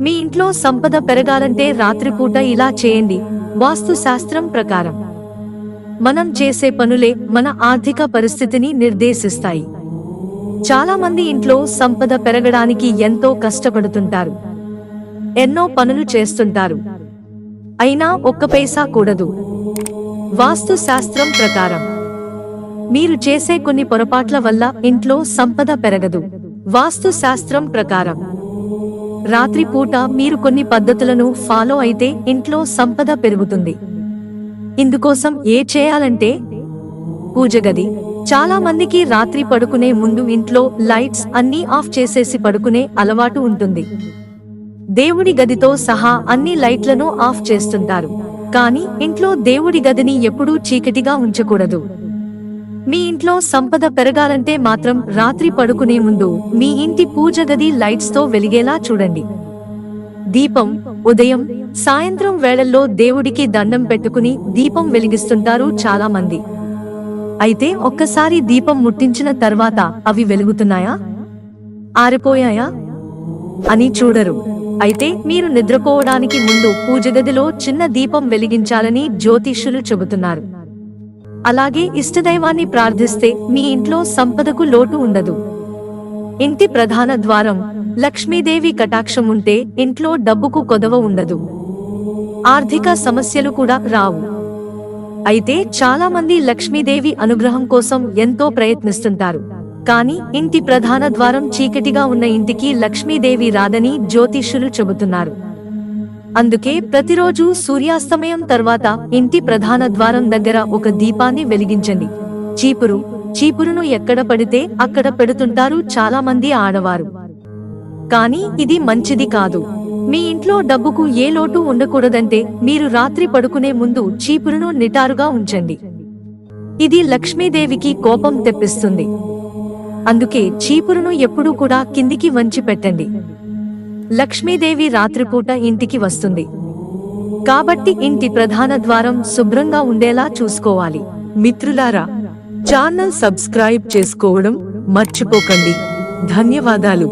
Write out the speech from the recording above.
మీ ఇంట్లో సంపద పెరగాలంటే రాత్రిపూట ఇలా చేయండి. వాస్తు శాస్త్రం ప్రకారం. మనం చేసే పనులే మన ఆర్థిక పరిస్థితిని నిర్దేశిస్తాయి. చాలా మంది ఇంట్లో సంపద పెరగడానికి ఎంతో కష్టపడుతుంటారు. ఎన్నో పనులు చేస్తుంటారు. అయినా ఒక్క పైసా కూడదు. వాస్తు శాస్త్రం ప్రకారం. మీరు చేసే కొన్ని పొరపాట్ల వల్ల ఇంట్లో సంపద పెరగదు. వాస్తు శాస్త్రం ప్రకారం. రాత్రిపూట మీరు కొన్ని పద్ధతులను ఫాలో అయితే ఇంట్లో సంపద పెరుగుతుంది. ఇందుకోసం ఏ చేయాలంటే పూజ గది. చాలా మందికి రాత్రి పడుకునే ముందు ఇంట్లో లైట్స్ అన్నీ ఆఫ్ చేసేసి పడుకునే అలవాటు ఉంటుంది. దేవుడి గదితో సహా అన్ని లైట్లను ఆఫ్ చేస్తుంటారు. కానీ ఇంట్లో దేవుడి గదిని ఎప్పుడూ చీకటిగా ఉంచకూడదు. మీ ఇంట్లో సంపద పెరగాలంటే మాత్రం రాత్రి పడుకునే ముందు మీ ఇంటి పూజ గది లైట్స్తో వెలిగేలా చూడండి. దీపం ఉదయం సాయంత్రం వేళల్లో దేవుడికి దండం పెట్టుకుని దీపం వెలిగిస్తుంటారు చాలా మంది అయితే ఒక్కసారి దీపం ముట్టించిన తర్వాత అవి వెలుగుతున్నాయా? ఆరిపోయాయా? అని చూడరు. అయితే మీరు నిద్రపోవడానికి ముందు పూజ గదిలో చిన్న దీపం వెలిగించాలని జ్యోతిష్యులు చెబుతున్నారు. అలాగే ఇష్టదైవాన్ని ప్రార్థిస్తే మీ ఇంట్లో సంపదకు లోటు ఉండదు. ఇంటి ప్రధాన ద్వారం లక్ష్మీదేవి కటాక్షం ఉంటే ఇంట్లో డబ్బుకు కొదవ ఉండదు. ఆర్థిక సమస్యలు కూడా రావు. అయితే చాలా మంది లక్ష్మీదేవి అనుగ్రహం కోసం ఎంతో ప్రయత్నిస్తుంటారు. కానీ ఇంటి ప్రధాన ద్వారం చీకటిగా ఉన్న ఇంటికి లక్ష్మీదేవి రాదని జ్యోతిష్యులు చెబుతున్నారు. అందుకే ప్రతిరోజు సూర్యాస్తమయం తర్వాత ఇంటి ప్రధాన ద్వారం దగ్గర ఒక దీపాన్ని వెలిగించండి. చీపురు చీపురును ఎక్కడ పడితే అక్కడ పెడుతుంటారు చాలా మంది ఆడవారు. కానీ ఇది మంచిది కాదు. మీ ఇంట్లో డబ్బుకు ఏ లోటు ఉండకూడదంటే మీరు రాత్రి పడుకునే ముందు చీపురును నిటారుగా ఉంచండి. ఇది లక్ష్మీదేవికి కోపం తెప్పిస్తుంది. అందుకే చీపురును ఎప్పుడూ కూడా కిందికి వంచి పెట్టండి లక్ష్మీదేవి రాత్రిపూట ఇంటికి వస్తుంది. కాబట్టి ఇంటి ప్రధాన ద్వారం శుభ్రంగా ఉండేలా చూసుకోవాలి. మిత్రులారా ఛానల్ సబ్స్క్రైబ్ చేసుకోవడం మర్చిపోకండి. ధన్యవాదాలు.